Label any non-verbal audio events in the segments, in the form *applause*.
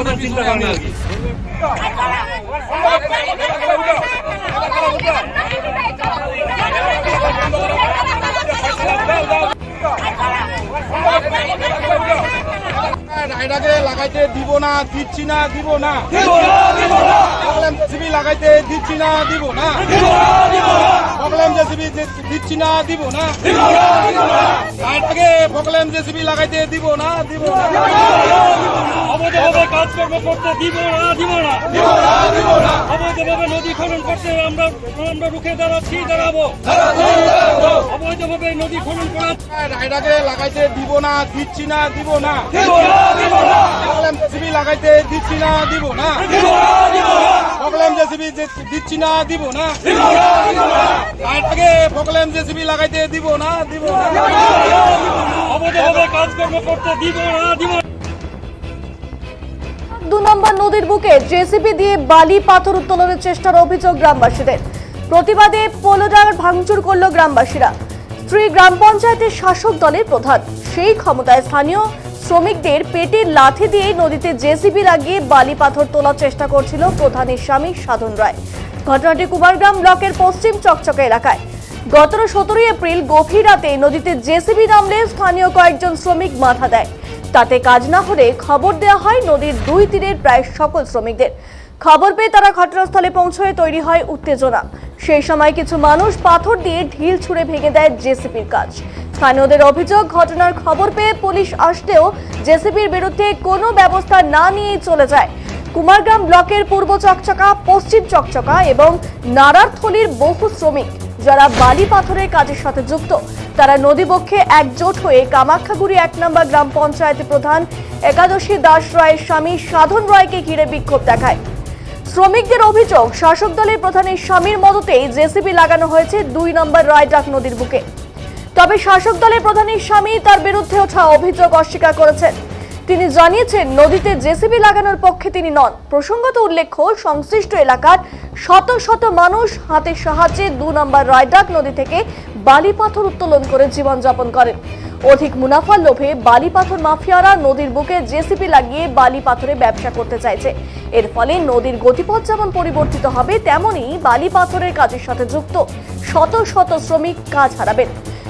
কথা চিন্তা করেন আর কি। এটাকে লাগাইতে দিব না দিচ্ছি না দিব না। প্রবলেম জেসিবি লাগাইতে দিচ্ছি না দিব না। প্রবলেম জেসিবি দিচ্ছি না দিব না। এটাকে প্রবলেম জেসিবি লাগাইতে দিব না দিব না অবৈধভাবে কাজকর্ম করতে দিব না দিব না অবৈধভাবে নদী খনন করতে আমরা আমরা রুখে দাঁড়াচ্ছি দাঁড়াবো অবৈধভাবে নদী খনন করা এটাকে লাগাইতে দিব না দিচ্ছি না দিব না প্রবলেম জেসিবি লাগাইতে দিচ্ছি না দিব না প্রবলেম জেসিবি দিচ্ছি না দিব না এটাকে প্রবলেম জেসিবি লাগাইতে দিব না দিব না দু নম্বর নদীর বুকে জেসিবি দিয়ে বালি পাথর চেষ্টার অভিযোগ গ্রামবাসীদের। প্রতিবাদে ভাঙচুর গ্রামবাসীরা। স্ত্রী গ্রাম পঞ্চায়েতের শাসক দলের প্রধান। সেই ক্ষমতায় স্থানীয় শ্রমিকদের পেটের লাথি দিয়ে নদীতে জেসিবি লাগিয়ে বালি পাথর তোলার চেষ্টা করছিল প্রধানের স্বামী সাধন রায়। ঘটনাটি কুমারগ্রাম ব্লকের পশ্চিম চকচকা এলাকায়। গত সতেরোই এপ্রিল গভীর রাতে নদীতে জেসিবি নামলে স্থানীয় কয়েকজন শ্রমিক মাথা দেয়। তাতে কাজ না হলে খবর দেওয়া হয় নদীর দুই তীরের প্রায় সকল শ্রমিকদের। খবর পেয়ে তারা ঘটনাস্থলে পৌঁছয়ে তৈরি হয় উত্তেজনা। সেই সময় কিছু মানুষ পাথর দিয়ে ঢিল ছুঁড়ে ভেঙে দেয় জেসিপির কাজ। স্থানীয়দের অভিযোগ, ঘটনার খবর পেয়ে পুলিশ আসলেও জেসিপির বিরুদ্ধে কোনো ব্যবস্থা না নিয়েই চলে যায়। কুমারগ্রাম ব্লকের পূর্ব চকচকা, পশ্চিম চকচকা এবং নারারথলির বহু শ্রমিক। যারা বালি পাথরের কাজের সাথে যুক্ত, তারা নদীবক্ষে একজোট হয়ে কামাখ্যাগুড়ি এক নম্বর গ্রাম পঞ্চায়েত প্রধান একাদশী দাস রায়ের স্বামী সাধন রায়কে ঘিরে বিক্ষোভ দেখায়। শ্রমিকদের অভিযোগ, শাসক দলের প্রধানের স্বামীর মদতেই জেসিবি লাগানো হয়েছে দুই নম্বর রায়ডাক নদীর বুকে। তবে শাসক দলের প্রধানের স্বামী তার বিরুদ্ধে ওঠা অভিযোগ অস্বীকার করেছেন। তিনি জানিয়েছেন, নদীতে জেসিবি লাগানোর পক্ষে তিনি নন। প্রসঙ্গত উল্লেখ্য, সংশ্লিষ্ট এলাকার শত শত মানুষ হাতের সাহায্যে দু নম্বর রায়ডাক নদী থেকে বালি পাথর উত্তোলন করে জীবনযাপন করেন। অধিক মুনাফার লোভে বালি পাথর মাফিয়ারা নদীর বুকে জেসিপি লাগিয়ে বালি পাথরে ব্যবসা করতে চাইছে। এর ফলে নদীর গতিপথ যেমন পরিবর্তিত হবে তেমনি বালি পাথরের কাজের সাথে যুক্ত শত শত শ্রমিক কাজ হারাবেন।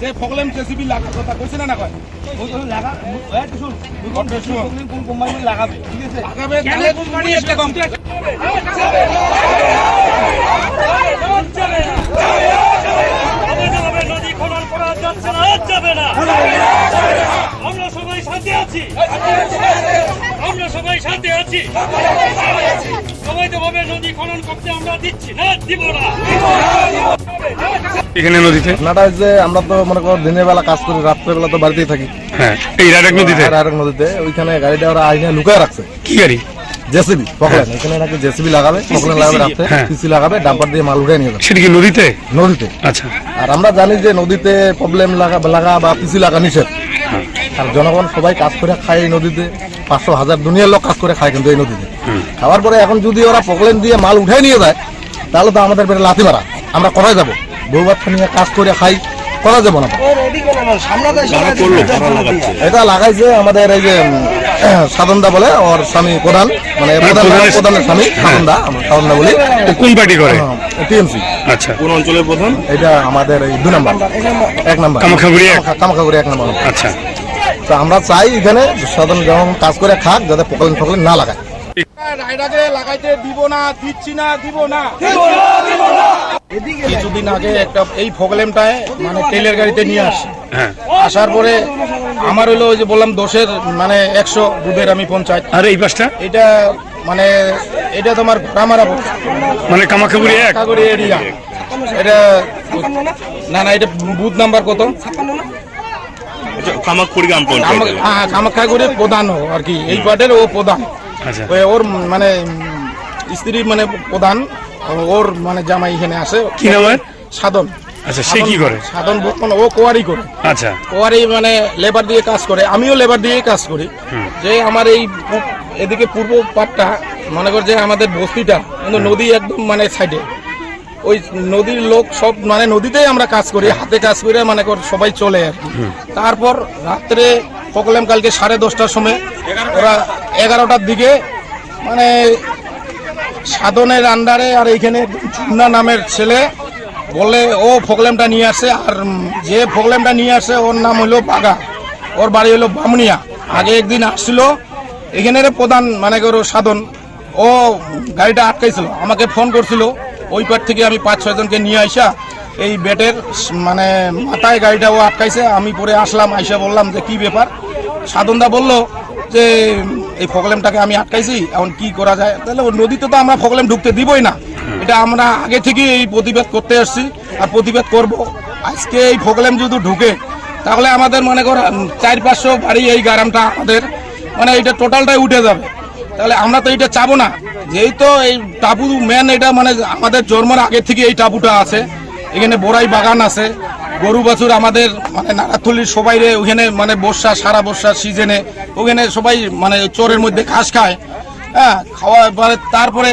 যে প্রবলেম জেসিবি লাগা কথা কইছে না না কয় লাগাবে তাহলে তুমি একটা কম অবৈধভাবে নদী খনন করা যাচ্ছে না আর আমরা সবাই শান্তি আছি। আমরা সবাই শান্তি আছি অবৈধভাবে নদী খনন করতে আমরা দিচ্ছি না দিব না। এখানে নদীতে? ঘটনাটা হচ্ছে আমরা তো মনে করো দিনের বেলা কাজ করি রাত্রেবেলা তো বাড়িতেই থাকি। হ্যাঁ এই রাডাক নদীতে? নদীতে ওইখানে গাড়িটা ওরা আইনে লুকায় রাখছে। কি গাড়ি? জেসিবি পকলেন এখানে নাকি জেসিবি লাগাবে পকলেন লাগাবে হ্যাঁ। পিসি লাগাবে ডাম্পার দিয়ে মাল উঠে নিয়ে যাবে। সেটা কি নদীতে? নদীতে। আচ্ছা। আর আমরা জানি যে নদীতে প্রবলেম লাগা লাগা বা পিসি লাগা নিষেধ। আর জনগণ সবাই কাজ করে খায় এই নদীতে পাঁচশো হাজার দুনিয়ার লোক কাজ করে খায় কিন্তু এই নদীতে। খাওয়ার পরে এখন যদি ওরা প্রবলেম দিয়ে মাল উঠে নিয়ে যায় তাহলে তো আমাদের পেটে লাথি মারা। আমরা কোথায় যাব? বউ বাচ্চা নিয়ে কাজ করে খাই করা যাব না। এটা লাগাইছে আমাদের এই যে *clears throat* সাধনদা বলে ওর স্বামী প্রধান মানে প্রধান প্রধানের- স্বামী? সাধনদা আমরা সাধনদা বলি। কোন পার্টি করে? টিএমসি। আচ্ছা। কোন অঞ্চলের প্রধান? এটা আমাদের এই দুই নাম্বার। এক নাম্বার। কামাখ্যাগুড়ি এক? কামাখাগুড়ি এক নাম্বার। আচ্ছা। তো আমরা চাই এখানে সাধারণ যেমন কাজ করে খাক যাতে পকলেন ফকলেন না লাগায়। রায়ডাকে লাগাইতে দিব না দিচ্ছি না দিব না। কিছুদিন আগে একটা এই প্রবলেমটায় মানে তেলের গাড়িতে নিয়ে আসি। হ্যাঁ। আসার পরে আমার হলো ওই যে বললাম দোষের মানে একশো দুধের আমি পঞ্চায়েত। আর এই পাশটা? এটা মানে এটা তোমার ভাড়ামারা মানে কামাখ্যাগুড়ি এক? এরিয়া। এটা না না এটা বুথ নাম্বার কত? কামাকপুরি গ্রাম পঞ্চায়েত। হ্যাঁ কামাখ্যাগুড়ির প্রধান ও আর কি এই পার্টের ও প্রধান। আচ্ছা ওর মানে স্ত্রী মানে প্রধান ওর মানে জামাই এখানে আসে। কি নামের? সাধন। আচ্ছা সে কি করে? সাধন বর্তমান ও কোয়ারি করে। আচ্ছা। কোয়ারি মানে লেবার দিয়ে কাজ করে। আমিও লেবার দিয়ে কাজ করি। যে আমার এই এদিকে পূর্ব পাটটা মনে কর যে আমাদের বস্তিটা কিন্তু নদী একদম মানে সাইডে ওই নদীর লোক সব মানে নদীতেই আমরা কাজ করি হাতে কাজ করে মানে কর সবাই চলে আর কি। তারপর রাত্রে পকলাম কালকে সাড়ে দশটার সময় ওরা এগারোটার দিকে মানে সাধনের আন্ডারে আর এইখানে চুন্না নামের ছেলে বলে ও ফোকলেমটা নিয়ে আসে। আর যে ফোকলেমটা নিয়ে আসে, ওর নাম হলো বাগা। ওর বাড়ি হলো বামনিয়া। আগে একদিন আসছিল, এখানের প্রধান মানে করো সাধন। ও গাড়িটা আটকাইছিল, আমাকে ফোন করছিল, ওই পার থেকে আমি পাঁচ ছয়জনকে নিয়ে আইসা, এই বেটের মানে মাথায় গাড়িটা ও আটকাইছে, আমি পরে আসলাম, আইসা বললাম যে, কি ব্যাপার? সাধনদা বলল যে এই ফকলেমটাকে আমি আটকাইছি এখন কি করা যায়? তাহলে ওই নদীতে তো আমরা ফকলেম ঢুকতে দিবই না। এটা আমরা আগে থেকে এই প্রতিবাদ করতে আসছি আর প্রতিবাদ করব। আজকে এই ফকলেম যদি ঢুকে তাহলে আমাদের মনে কর চার পাঁচশো বাড়ি এই গ্রামটা আমাদের মানে এটা টোটালটাই উঠে যাবে। তাহলে আমরা তো এটা চাবো না। যেহেতু এই টাপু মেন এটা মানে আমাদের জন্মের আগে থেকে এই টাপুটা আছে। এখানে বোরাই বাগান আছে। গরু বাছুর আমাদের মানে নাগারথলির সবাই রে ওখানে মানে বর্ষা, সারা বর্ষার সিজনে ওখানে সবাই মানে চোরের মধ্যে ঘাস খায়। হ্যাঁ খাওয়া পরে তারপরে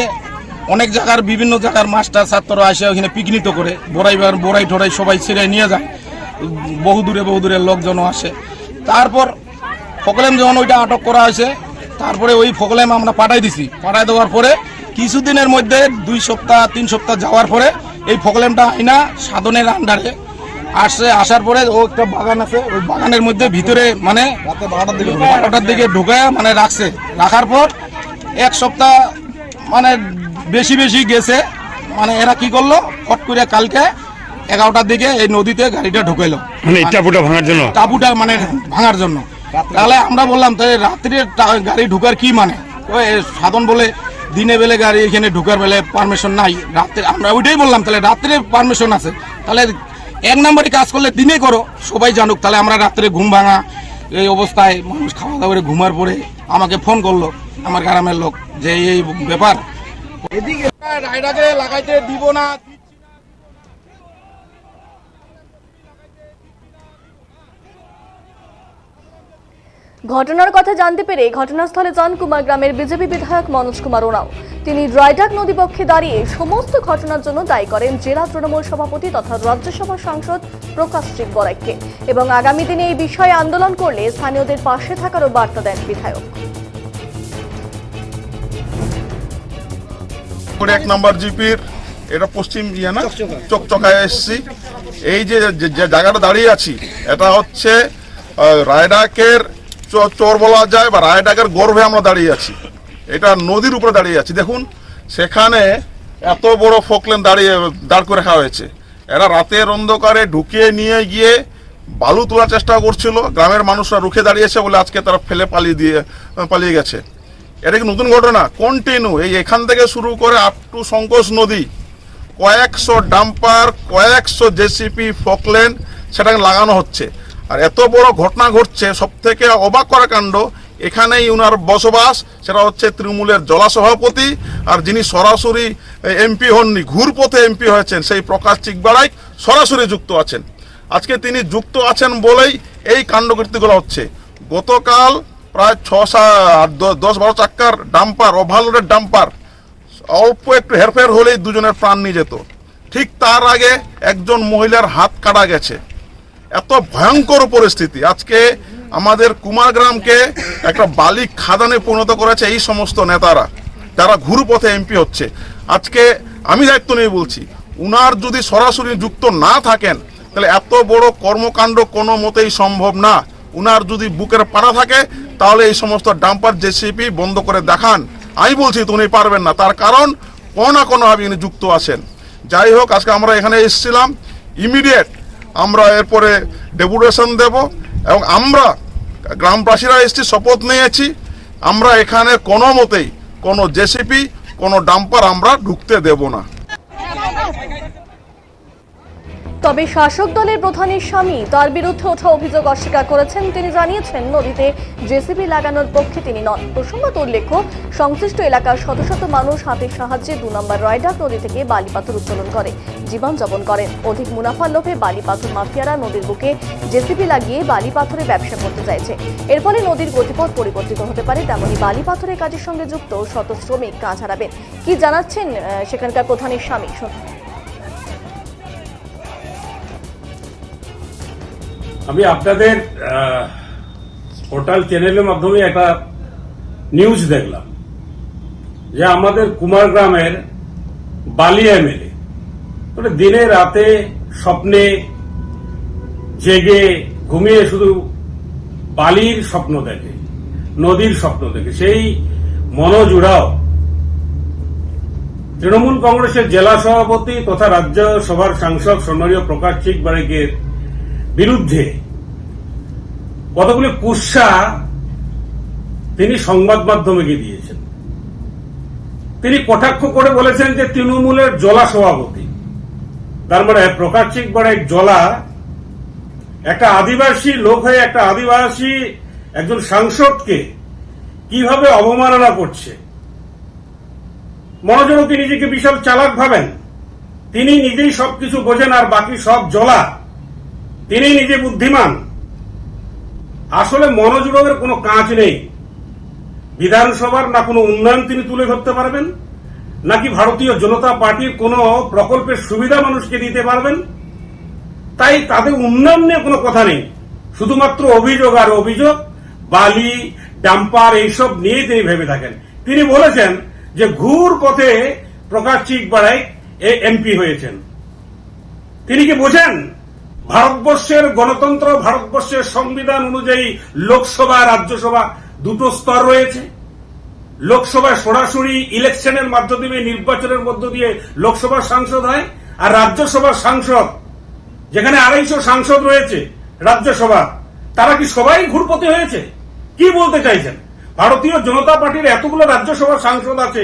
অনেক জায়গার, বিভিন্ন জায়গার মাস্টার, ছাত্ররা আসে ওখানে পিকনিকও করে। বোরাই বোরাই টোরাই সবাই ছিঁড়ে নিয়ে যায়। বহু দূরে, বহু দূরের লোকজনও আসে। তারপর ফকলেম যখন ওইটা আটক করা হয়েছে, তারপরে ওই ফকলেম আমরা পাঠাই দিছি। পাঠাই দেওয়ার পরে কিছুদিনের মধ্যে, দুই সপ্তাহ, তিন সপ্তাহ যাওয়ার পরে, এই ফকলেমটা আইনা সাধনের আন্ডারে আসছে আসার পরে ও একটা বাগান আছে ওই বাগানের মধ্যে ভিতরে মানে বারোটার দিকে ঢুকায় মানে রাখছে। রাখার পর এক সপ্তাহ মানে বেশি বেশি গেছে। মানে এরা কি করল? ফট করে কালকে এগারোটার দিকে এই নদীতে গাড়িটা ঢুকাইলো। মানে টাপুটা ভাঙার জন্য? টাবুটা মানে ভাঙার জন্য। তাহলে আমরা বললাম তাহলে রাত্রে গাড়ি ঢুকার কি মানে? ওই সাধন বলে দিনে বেলে গাড়ি এখানে ঢুকার বেলে পারমিশন নাই। রাত্রে আমরা ওইটাই বললাম তাহলে রাত্রে পারমিশন আছে। তাহলে এক নম্বরে কাজ করলে দিনে করো, সবাই জানুক, তাহলে আমরা রাত্রে ঘুম ভাঙা, এই অবস্থায় মানুষ খাওয়া দাওয়া করে ঘুমার পরে আমাকে ফোন করল, আমার গ্রামের লোক, যে এই ব্যাপার। এদিকে লাগাইতে দিব না ঘটনার কথা জানতে পেরে ঘটনাস্থলে যান কুমার গ্রামের বিজেপি বিধায়ক মনোজ কুমার ওরাও। তিনি রায়ডাক নদী পক্ষে দাঁড়িয়ে সমস্ত ঘটনার জন্য দায়ী করেন জেলা তৃণমূল সভাপতি তথা রাজ্যসভা সাংসদ প্রকাশ সিং বরাইককে এবং আগামী দিনে এই বিষয়ে আন্দোলন করলে স্থানীয়দের পাশে থাকারও বার্তা দেন বিধায়ক। এক নম্বর জিপির এটা পশ্চিম ইয়ে চকচকায় এসছি। এই যে জায়গাটা দাঁড়িয়ে আছি এটা হচ্ছে রায়ডাকের চর বলা যায় বা রায়ডাকের গর্ভে আমরা দাঁড়িয়ে আছি। এটা নদীর উপরে দাঁড়িয়ে আছি। দেখুন, সেখানে এত বড় ফকলেন দাঁড়িয়ে, দাঁড় করে রাখা হয়েছে। এরা রাতের অন্ধকারে ঢুকিয়ে নিয়ে গিয়ে বালু তোলার চেষ্টা করছিল। গ্রামের মানুষরা রুখে দাঁড়িয়েছে বলে আজকে তারা ফেলে পালিয়ে দিয়ে, পালিয়ে গেছে। এটা কি নতুন ঘটনা? কন্টিনিউ এই এখান থেকে শুরু করে আপ টু সংকোচ নদী। কয়েকশো ডাম্পার, কয়েকশো জেসিপি ফকলেন সেটাকে লাগানো হচ্ছে। আর এত বড় ঘটনা ঘটছে সব থেকে অবাক করা কাণ্ড, এখানেই উনার বসবাস, সেটা হচ্ছে তৃণমূলের জলা সভাপতি আর যিনি সরাসরি এমপি হননি, ঘুরপথে এমপি হয়েছেন, সেই প্রকাশ চিকবাড়াই সরাসরি যুক্ত আছেন। আজকে তিনি যুক্ত আছেন বলেই এই কাণ্ডকীর্তিগুলো হচ্ছে। গতকাল প্রায় ছ সাত দশ বারো চাক্কার ডাম্পার, ওভারলোডের ডাম্পার, অল্প একটু হেরফের হলেই দুজনের প্রাণ নিয়ে যেত। ঠিক তার আগে একজন মহিলার হাত কাটা গেছে। এত ভয়ঙ্কর পরিস্থিতি। আজকে আমাদের কুমারগ্রামকে একটা বালি খাদানে পরিণত করেছে এই সমস্ত নেতারা, যারা ঘুরু পথে এমপি হচ্ছে। আজকে আমি দায়িত্ব নিয়ে বলছি, উনার যদি সরাসরি যুক্ত না থাকেন, তাহলে এত বড় কর্মকাণ্ড কোনো মতেই সম্ভব না। উনার যদি বুকের পাড়া থাকে, তাহলে এই সমস্ত ডাম্পার জেসিপি বন্ধ করে দেখান। আমি বলছি, তো উনি পারবেন না। তার কারণ কোনো না কোনোভাবে ইনি যুক্ত আছেন। যাই হোক, আজকে আমরা এখানে এসেছিলাম। ইমিডিয়েট আমরা এরপরে ডেপুটেশন দেব এবং আমরা গ্রামবাসীরা এসছি, শপথ নিয়েছি। আমরা এখানে কোনো মতেই কোনো জেসিপি, কোনো ডাম্পার আমরা ঢুকতে দেব না। তবে শাসক দলের প্রধানের স্বামী তার বিরুদ্ধে ওঠা অভিযোগ অস্বীকার করেছেন। তিনি জানিয়েছেন, নদীতে জেসিবি লাগানোর পক্ষে তিনি নন। প্রসঙ্গত উল্লেখ্য, সংশ্লিষ্ট এলাকার শত শত মানুষ হাতের সাহায্যে দু নম্বর রয়ডাক নদী থেকে বালিপাথর উত্তোলন করে, জীবন যাপন করেন। অধিক মুনাফার লোভে বালি পাথর মাফিয়ারা নদীর বুকে জেসিবি লাগিয়ে বালিপাথরে ব্যবসা করতে চাইছে। এর ফলে নদীর গতিপথ পরিবর্তিত হতে পারে তেমনি বালিপাথরের কাজের সঙ্গে যুক্ত শত শ্রমিক কাজ হারাবেন। কি জানাচ্ছেন সেখানকার প্রধানের স্বামী? আমি আপনাদের পোর্টাল চ্যানেলের মাধ্যমে একটা নিউজ দেখলাম যে আমাদের কুমার গ্রামের বালি এমএলএ মানে দিনে রাতে স্বপ্নে জেগে ঘুমিয়ে শুধু বালির স্বপ্ন দেখে, নদীর স্বপ্ন দেখে। সেই মনোজুড়াও তৃণমূল কংগ্রেসের জেলা সভাপতি তথা রাজ্যসভার সাংসদ সম্মানীয় প্রকাশ চিক বারেকের বিরুদ্ধে কতগুলি কুৎসা তিনি সংবাদ মাধ্যমকে দিয়েছেন। তিনি কটাক্ষ করে বলেছেন যে তৃণমূলের জলা সভাপতি। তার মানে প্রকাশ চিক বড়াই জলা, একটা আদিবাসী লোক হয়ে একটা আদিবাসী একজন সাংসদকে কীভাবে অবমাননা করছে। মনোযোগ তিনি নিজেকে বিশাল চালাক ভাবেন। তিনি নিজেই সবকিছু বোঝেন আর বাকি সব জলা তিনি নিজে বুদ্ধিমান। আসলে মনোযোগের কোনো কাজ নেই। বিধানসভার না কোনো উন্নয়ন তিনি তুলে ধরতে পারবেন, নাকি ভারতীয় জনতা পার্টির কোনো প্রকল্পের সুবিধা মানুষকে দিতে পারবেন? তাই তাদের উন্নয়ন নিয়ে কোনো কথা নেই। শুধুমাত্র অভিযোগ আর অভিযোগ, বালি, ডাম্পার এইসব নিয়ে তিনি ভেবে থাকেন। তিনি বলেছেন যে ঘুর পথে প্রকাশ চিক বাড়াই এমপি হয়েছেন। তিনি কি বোঝেন? ভারতবর্ষের গণতন্ত্র, ভারতবর্ষের সংবিধান অনুযায়ী লোকসভা, রাজ্যসভা দুটো স্তর রয়েছে। লোকসভায় সরাসরি ইলেকশনের মাধ্যমে নির্বাচনের মধ্য দিয়ে লোকসভার সাংসদ হয় আর রাজ্যসভার সাংসদ, যেখানে আড়াইশো সাংসদ রয়েছে রাজ্যসভা, তারা কি সবাই ঘুরপতি হয়েছে? কি বলতে চাইছেন? ভারতীয় জনতা পার্টির এতগুলো রাজ্যসভার সাংসদ আছে,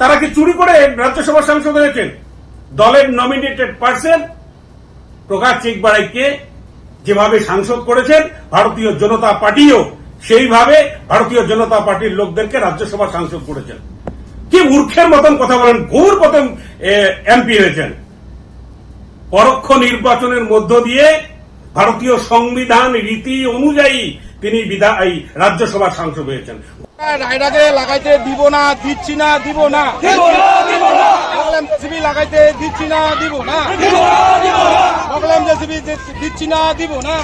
তারা কি চুরি করে রাজ্যসভার সাংসদ হয়েছেন? দলের নমিনেটেড পার্সন প্রকাশ চিকবাড়াইকে যেভাবে সাংসদ করেছেন ভারতীয় জনতা পার্টিও সেইভাবে ভারতীয় জনতা পার্টির লোকদেরকে রাজ্যসভা সাংসদ করেছেন। কি মূর্খের মতন কথা বলেন ঘুর মতন এমপি হয়েছেন। পরোক্ষ নির্বাচনের মধ্য দিয়ে ভারতীয় সংবিধান রীতি অনুযায়ী তিনি বিধা এই রাজ্যসভার সাংসদ হয়েছেন। রায়ডাকে লাগাইতে দিব না দিচ্ছি না দিব না। লাগাইতে দিচ্ছি না দিব না। দিচ্ছি না দিব না।